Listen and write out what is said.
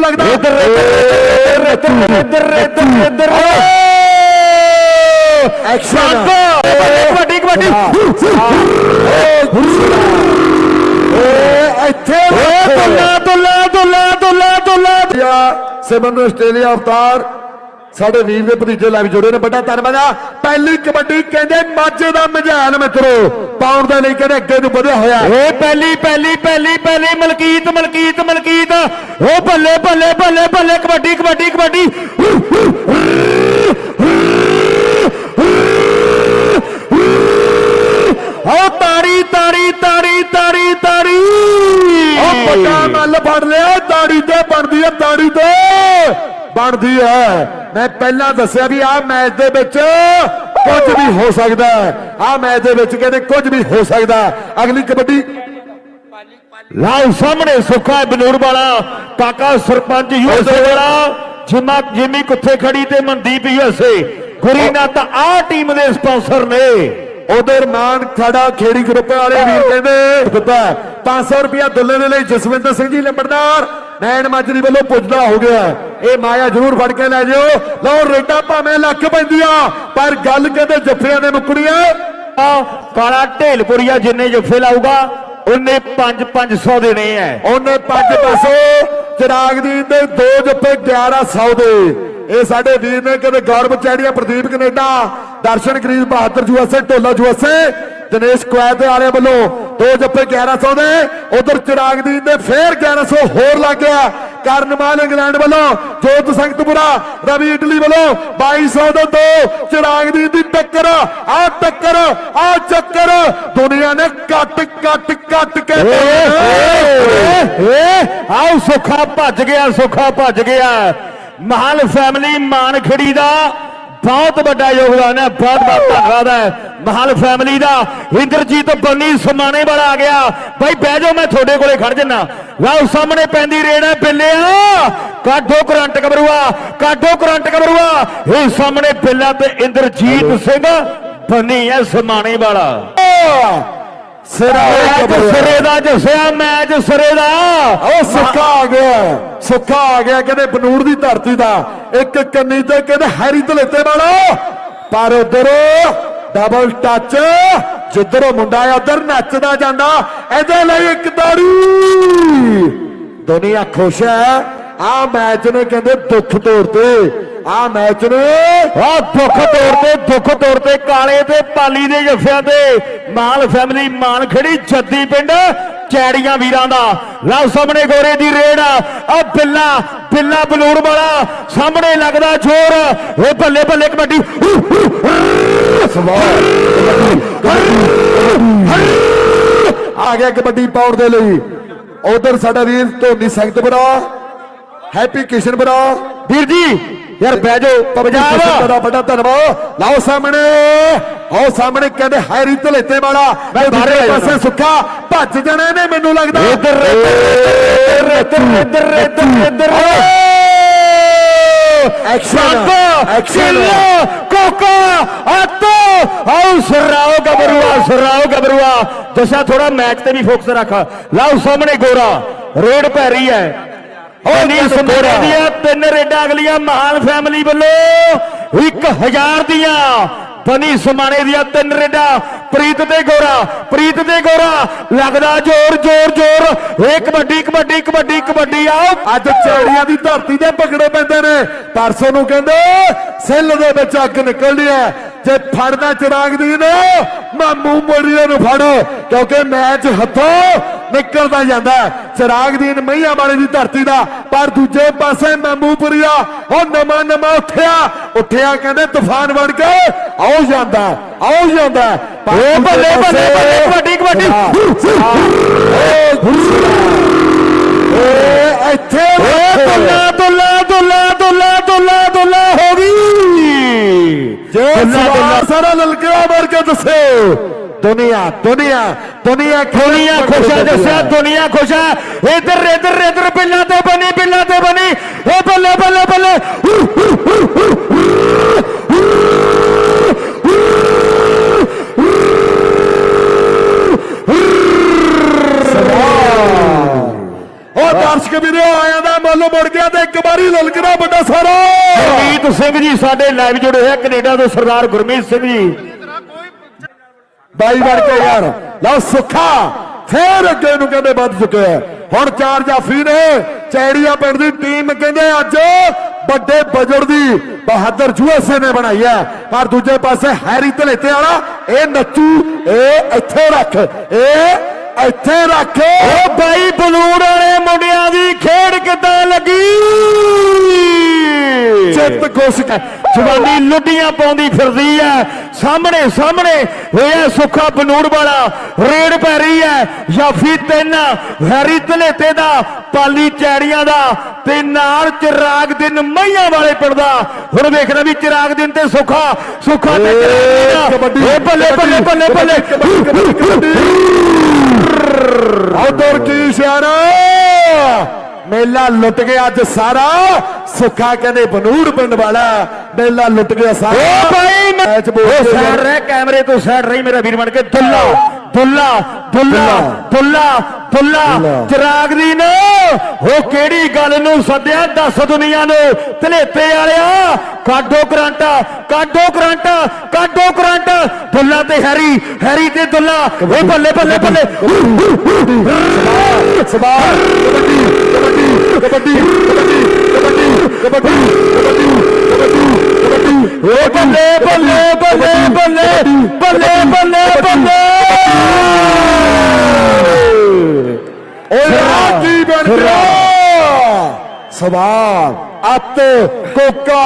ਮੈਨੂੰ ਲੱਗਦਾ ਇੱਧਰ ਇੱਧਰ ਇੱਧਰ ਇੱਧਰ ਇੱਧਰ ਇੱਧਰ ਐਕਸ਼ਨ ਕਬੱਡੀ ਕਬੱਡੀ ਇੱਥੇ ਦੁੱਲਾ ਦੁੱਲਾ ਦੁੱਲਾ ਦੁੱਲਾ ਦੁੱਲਾ ਆਸਟ੍ਰੇਲੀਆ ਸਿਮਰਨ ਨੂੰ ਆਸਟ੍ਰੇਲੀਆ ਅਵਤਾਰ ਸਾਡੇ ਵੀਰ ਦੇ ਭਤੀਜੇ ਲਾਈਵ ਜੁੜੇ ਨੇ। ਵੱਡਾ ਧੰਨਵਾਦ ਆ। ਪਹਿਲੀ ਕਬੱਡੀ ਕਹਿੰਦੇ ਮਾਝੇ ਦਾ ਮਝਾਨ ਮਿੱਤਰੋ। ਪਾਉਣ ਦੇ ਲਈ ਕਹਿੰਦੇ ਅੱਗੇ ਨੂੰ ਵਧਿਆ ਹੋਇਆ। ਏ ਪਹਿਲੀ ਪਹਿਲੀ ਪਹਿਲੀ ਪਹਿਲੀ ਮਲਕੀਤ ਮਲਕੀਤ ਮਲਕੀਤ। ਓ ਬੱਲੇ ਬੱਲੇ ਬੱਲੇ ਬੱਲੇ। ਕਬੱਡੀ ਕਬੱਡੀ ਕਬੱਡੀ। ਬਣਦੀ ਹੈ। ਮੈਂ ਪਹਿਲਾਂ ਦੱਸਿਆ ਵੀ ਆਹ ਮੈਚ ਦੇ ਵਿੱਚ ਕੁਝ ਵੀ ਹੋ ਸਕਦਾ ਹੈ। ਆਹ ਮੈਚ ਦੇ ਵਿੱਚ ਕਹਿੰਦੇ ਕੁਝ ਵੀ ਹੋ ਸਕਦਾ। ਅਗਲੀ ਕਬੱਡੀ। ਲਾਓ ਸਾਹਮਣੇ ਸੁੱਖਾ ਬਨੂਰ ਵਾਲਾ। ਕਾਕਾ ਸਰਪੰਚ ਯੂਐਸਏ ਵਾਲਾ। ਜਿਮਾ ਜਿਮੀ ਕੁੱਥੇ ਖੜੀ ਤੇ ਮਨਦੀਪ ਯੂਐਸਏ ਗੁਰੀਨਾ ਤਾਂ ਆਹ ਟੀਮ ਦੇ ਸਪਾਂਸਰ ਨੇ। ਉਧਰ ਮਾਨ ਖੜਾ ਖੇੜੀ ਗਰੁੱਪ ਵਾਲੇ ਵੀਰ ਕਹਿੰਦੇ ਦਿੱਤਾ 500 ਰੁਪਿਆ ਦੁੱਲੇ ਦੇ ਲਈ ਜਸਵਿੰਦਰ ਸਿੰਘ ਜੀ ਲੰਬੜਦਾਰ। ਨੈਣ ਮਾਜਰੀ ਵੱਲੋਂ ਪੁੱਜਦਾ ਹੋ ਗਿਆ ਇਹ ਮਾਇਆ ਜ਼ਰੂਰ ਫੜ ਕੇ ਲੈ ਜਿਓ। ਲਓ ਰੇਟਾ ਭਾਵੇਂ ਲੱਖ ਪੈਂਦੀਆਂ ਪਰ ਗੱਲ ਕਹਿੰਦੇ ਜੱਫਿਆਂ ਦੇ ਮੁੱਕਣੀਆਂ ਆ ਕਾਲਾ ਢੇਲਪੁਰੀਆ ਜਿੰਨੇ ਜੱਫੇ ਲਾਊਗਾ ਉਹਨੇ 5 500 ਦੇਣੇ ਐ। ਉਹਨੇ ਪੰਜ ਪਾਸੋਂ ਚਿਰਾਗ ਦੀ ਦੇ ਦੋ ਜੱਫੇ 1100 ਦੇ। ਇਹ ਸਾਡੇ ਵੀਰ ਨੇ ਕਦੇ ਗੌਰਵ ਚੈੜੀਆ ਪ੍ਰਦੀਪ ਕੈਨੇਡਾ ਦਰਸ਼ਨ ਗਰੀਬ ਬਹਾਦਰ ਜੂਐਸਏ ਢੋਲਾ ਜੂਐਸਏ। ਦਿਨੇਸ਼ ਕੁਐਤ ਵਾਲੇ ਵੱਲੋਂ ਦੋ ਜੱਫੇ 1100 ਦੇ ਉਧਰ ਚਿਰਾਗ ਦੀ ਦੇ ਫੇਰ 1100 ਹੋਰ ਲੱਗ ਗਿਆ। ਕਰਨਵਾਲ ਇੰਗਲੈਂਡ ਵੱਲੋਂ ਜੋਤ ਸੰਗਤਪੁਰਾ ਰਵੀ ਇਟਲੀ ਵੱਲੋਂ 2200 ਦੇ ਦੋ ਚਿਰਾਗ ਦੀ ਦੀ ਟੱਕਰ ਆ ਟੱਕਰ ਆ ਚੱਕਰ ਦੁਨੀਆ ਨੇ ਕੱਟ ਕੱਟ ਕੱਟ ਕੇ ਆਓ ਸੁੱਖਾ ਭੱਜ ਗਿਆ ਸੁੱਖਾ ਭੱਜ ਗਿਆ। ਮਹਾਲ ਫੈਮਿਲੀ ਮਾਨ ਖੜੀ ਦਾ ਬਹੁਤ ਵੱਡਾ ਯੋਗਦਾਨ ਹੈ ਬਹੁਤ ਬਹੁਤ ਧੰਨਵਾਦ ਹੈ। ਮਹਾਲ ਫੈਮਿਲੀ ਦਾ ਇੰਦਰਜੀਤ ਬੰਨੀ ਸਮਾਣੇ ਵਾਲਾ ਆ ਗਿਆ। ਭਾਈ ਬਹਿ ਜਾਓ ਮੈਂ ਤੁਹਾਡੇ ਕੋਲੇ ਖੜ ਜੰਨਾ ਲਓ ਸਾਹਮਣੇ ਪੈਂਦੀ ਰੇਡ ਹੈ ਬਿੱਲਿਆ। ਕਾਢੋ ਕਰੰਟ ਕਬਰੂਆ ਕਾਢੋ ਕਰੰਟ ਕਬਰੂਆ। ਇਹ ਸਾਹਮਣੇ ਬਿੱਲਾ ਤੇ ਇੰਦਰਜੀਤ ਸਿੰਘ ਬੰਨੀ ਹੈ ਸਮਾਣੇ ਵਾਲਾ। ਮੈਚ ਸਿਰੇ ਦਾ ਜੱਸਿਆ ਮੈਚ ਸਿਰੇ ਦਾ। ਉਹ ਸੁੱਖਾ ਆ ਗਿਆ ਸੁੱਖਾ ਆ ਗਿਆ ਕਹਿੰਦੇ ਬਨੂੜ ਦੀ ਧਰਤੀ ਦਾ। ਇੱਕ ਕੰਨੀ ਤੇ ਕਹਿੰਦੇ ਹੈਰੀ ਧਲੇਤੇ ਵਾਲਾ ਪਰ ਉਧਰ ਡਬਲ ਟੱਚ ਜਿੱਧਰੋਂ ਮੁੰਡਾ ਆ ਉਧਰ ਨੱਚਦਾ ਜਾਂਦਾ। ਇਹਦੇ ਲਈ ਇੱਕ ਦਾੜੀ। ਦੁਨੀਆ ਖੁਸ਼ ਹੈ। ਆ ਮੈਚ ਨੇ ਕਹਿੰਦੇ ਦੁੱਖ ਤੋੜਤੇ ਆ ਮੈਚ ਨੇ। ਆ ਦੁੱਖ ਤੋੜ ਤੇ ਦੁੱਖ ਤੋੜ ਤੇ ਕਾਲੇ ਤੇ ਪਾਲੀ ਦੇ ਜੱਫਿਆਂ ਤੇ। ਮਾਲ ਫੈਮਿਲੀ ਮਾਨ ਖੜੀ ਜੱਦੀ ਪਿੰਡ ਚੈੜੀਆਂ ਵੀਰਾਂ ਦਾ। ਲਓ ਸਾਹਮਣੇ ਗੋਰੇ ਦੀ ਰੇਡ। ਆ ਬਿੱਲਾ ਬਿੱਲਾ ਬਲੂਰ ਵਾਲਾ। ਸਾਹਮਣੇ ਲੱਗਦਾ ਜ਼ੋਰ। ਇਹ ਬੱਲੇ ਬੱਲੇ ਕਬੱਡੀ। ਆ ਗਿਆ ਕਬੱਡੀ ਪਾਉਣ ਦੇ ਲਈ। ਉਧਰ ਸਾਡਾ ਵੀਰ ਧੋਨੀ ਸੰਗਤ ਬਰਾ ਹੈਪੀ ਕਿਸ਼ਨ ਬਰਾ ਵੀਰ ਜੀ ਯਾਰ ਬਹਿ ਜਾਓ ਪੰਜਾਬ! ਬੜਾ ਵੱਡਾ ਧੰਨਵਾਦ। ਲਾਓ ਸਾਹਮਣੇ ਆਓ ਸਾਹਮਣੇ ਕਹਿੰਦੇ ਹੈਰੀ ਧਲੇਤੇ ਵਾਲਾ। ਜਾਣਾ। ਪਾਸੇ ਸੁੱਖਾ ਭੱਜ ਜਾਣੇ ਨੇ ਮੈਨੂੰ ਲੱਗਦਾ। ਇੱਧਰ ਇੱਧਰ ਇੱਧਰ ਇੱਧਰ ਇੱਧਰ ਇੱਧਰ ਐਕਸ਼ਨ ਐਕਸ਼ਨ ਕੋਕਾ ਆਤੋ ਆਉ ਸਰਾਓ ਗਬਰੂਆ ਸਰਾਓ ਗਬਰੂਆ ਦਸ਼ਾ ਥੋੜਾ ਮੈਚ ਤੇ ਵੀ ਫੋਕਸ ਰੱਖ। ਲਾਓ ਸਾਹਮਣੇ ਗੋਰਾ। ਰੇਡ ਪੈ ਰਹੀ ਹੈ। ਉਹ ਨੀ ਸਮੋਰੇ ਦੀਆਂ ਤਿੰਨ ਰੇਡਾਂ ਅਗਲੀਆਂ ਮਹਾਨ ਫੈਮਿਲੀ ਵੱਲੋਂ 1000 ਦੀਆਂ। ਬਨੀ ਸਮਾਣੇ ਦੀਆਂ ਤਿੰਨ ਰੇਡਾਂ। ਪ੍ਰੀਤ ਤੇ ਗੋਰਾ ਪ੍ਰੀਤ ਤੇ ਗੋਰਾ। ਲੱਗਦਾ ਜ਼ੋਰ ਜ਼ੋਰ ਜ਼ੋਰ। ਇਹ ਕਬੱਡੀ ਕਬੱਡੀ ਕਬੱਡੀ ਕਬੱਡੀ। ਆਓ। ਅੱਜ ਚੇੜੀਆਂ ਦੀ ਧਰਤੀ ਦੇ ਪਕੜੇ ਪੈਂਦੇ ਨੇ। ਪਰਸੋਂ ਨੂੰ ਕਹਿੰਦੇ ਸਿੱਲ ਦੇ ਵਿੱਚ ਅੱਗ ਨਿਕਲਦੀ ਹੈ। ਜੇ ਫੜਨਾ ਚਿਰਾਗ ਦੀ ਨੇ ਮਾਮੂ ਮੋਰੀਏ ਨੂੰ ਫੜ। ਕਿਉਂਕਿ ਮੈਚ ਹੱਥੋਂ ਨਿਕਲਦਾ ਜਾਂਦਾ ਹੈ। ਚਿਰਾਗ ਦੀਨ ਮਈਆਂ ਵਾਲੇ ਦੀ ਧਰਤੀ ਦਾ ਪਰ ਦੂਜੇ ਪਾਸੇ ਮਾਮੂਪੁਰੀਆ ਉਹ ਨਵਾਂ ਨਵਾਂ ਉੱਠਿਆ। ਉੱਠਿਆ ਕਹਿੰਦੇ ਤੂਫਾਨ ਬਣ ਕੇ ਆਉ ਜਾਂਦਾ ਆਉ ਜਾਂਦਾ ਓ ਬੱਲੇ ਬੱਲੇ ਬੱਲੇ ਕਬੱਡੀ ਕਬੱਡੀ। ਏ ਇੱਥੇ ਹੋ ਗਈ। ਜੇ ਸਾਰਾ ਲਲਕਿਆ ਮਾਰ ਕੇ ਦੱਸਿਓ दुनिया दुनिया दुनिया दुनिया खुश है दसा दुनिया खुश है इधर इधर इधर बिल्ला ते बनी बिल्ला ते बनी ए बल्ले बल्ले ਦਰਸ਼ਕ ਵੀਰੋ ਆਇਆਂ ਦਾ ਮੱਲ ਮੁੜ ਗਿਆ ਤੇ ਇੱਕ ਵਾਰੀ ਲਲਕਣਾ ਵੱਡਾ ਸਾਰਾ ਗੁਰਮੀਤ ਸਿੰਘ ਜੀ ਸਾਡੇ ਲਾਈਵ ਜੁੜੇ ਹੋਏ ਕੈਨੇਡਾ ਤੋਂ ਸਰਦਾਰ ਗੁਰਮੀਤ ਸਿੰਘ ਜੀ ਬਾਈ ਬਣ ਕੇ ਯਾਰ। ਲਓ ਸੁੱਖਾ, ਫੇਰ ਅੱਗੇ ਨੂੰ ਕਹਿੰਦੇ ਵੱਧ ਚੁੱਕਿਆ ਹੁਣ ਚਾਰ ਜਾਫੀ ਨੇ, ਚੈੜੀਆਂ ਪਿੰਡ ਦੀ ਟੀਮ ਕਹਿੰਦੇ ਅੱਜ ਵੱਡੇ ਬਜਟ ਦੀ ਬਹਾਦਰ ਯੂਐਸਏ ਨੇ ਬਣਾਈ ਹੈ ਪਰ ਦੂਜੇ ਪਾਸੇ ਹੈਰੀ ਧਲੇਤੇ ਵਾਲਾ, ਇਹ ਨੱਚੂ, ਇਹ ਇੱਥੇ ਰੱਖ, ਇਹ ਇੱਥੇ ਰੱਖ। ਉਹ ਬਾਈ ਬਲੂੜ ਵਾਲੇ ਮੁੰਡਿਆਂ ਦੀ ਖੇਡ ਕਿੱਦਾਂ ਲੱਗੀ? ਚਿੱਤ ਗੁੱਸ ਕੇ ਜਵਾਨੀ ਲੁੱਡੀਆਂ ਪਾਉਂਦੀ ਫਿਰਦੀ ਐ। ਸਾਹਮਣੇ ਸਾਹਮਣੇ ਹੋਇਆ ਸੁੱਖਾ ਬਨੂੜ ਵਾਲਾ। ਰੇਡ ਪੈ ਰਹੀ ਐ। ਯਾਫੀ ਤਿੰਨ ਹੈਰੀ ਧਲੇਤੇ ਦਾ ਪਾਲੀ ਚੈੜੀਆਂ ਦਾ ਤੇ ਨਾਲ ਚਿਰਾਗ ਦਿਨ ਮਈਆਂ ਵਾਲੇ ਪਿੰਡ ਦਾ। ਹੁਣ ਵੇਖਣਾ ਵੀ ਚਿਰਾਗ ਦਿਨ ਤੇ ਸੁੱਖਾ ਸੁੱਖਾ ਤੇ। ਕਬੱਡੀ ਏ ਬੱਲੇ ਬੱਲੇ ਬੱਲੇ ਬੱਲੇ। ਕਬੱਡੀ ਕੀ ਸ਼ਾਰਾ ਮੇਲਾ ਲੁੱਟ ਗਿਆ ਅੱਜ ਸਾਰਾ। ਸੁੱਖਾ ਕਹਿੰਦੇ ਬਨੂੜ ਪਿੰਡ ਵਾਲਾ। ਮੇਲਾ ਲੁੱਟ ਗਿਆ ਸਾਰਾ। ਓ ਭਾਈ ਮੈਚ ਬੋਲ ਉਹ ਸਾਈਡ। ਰਹਿ ਕੈਮਰੇ ਤੋਂ ਸਾਈਡ ਰਹੀ ਮੇਰਾ ਵੀਰ ਬਣ ਕੇ। ਦੁੱਲਾ ਦੁੱਲਾ ਦੁੱਲਾ ਦੁੱਲਾ। ਦੁੱਲਾ। ਚਿਰਾਗ ਦੀ ਨਾ। ਉਹ ਕਿਹੜੀ ਗੱਲ ਨੂੰ ਸੱਦਿਆ ਦੱਸ ਦੁਨੀਆ ਨੂੰ। ਧਲੇਤੇ ਵਾਲਿਆ ਕਾਡੋ ਕਰੰਟ ਕਾਡੋ ਕਰੰਟ ਕਾਡੋ ਕਰੰਟ। ਦੁੱਲਾ ਤੇ ਹੈਰੀ ਹੈਰੀ ਤੇ ਦੁੱਲਾ। ਓਏ ਬੱਲੇ ਬੱਲੇ ਬੱਲੇ ਸਵਾਰ ਕਬੱਡੀ। ਕਬੱਡੀ। ਕਬੱਡੀ ਕਬੱਡੀ ਕਬੱਡੀ ਕਬੱਡੀ ਕਬੱਡੀ ਕਬੱਡੀ ਓ ਬੱਲੇ ਬੱਲੇ ਬੱਲੇ ਬੱਲੇ ਬੱਲੇ ਬੱਲੇ ਬੱਲੇ। ਓਏ ਕੀ ਬਣ ਗਿਆ। ਸਵਾਰ ਅੱਤ ਕੋਕਾ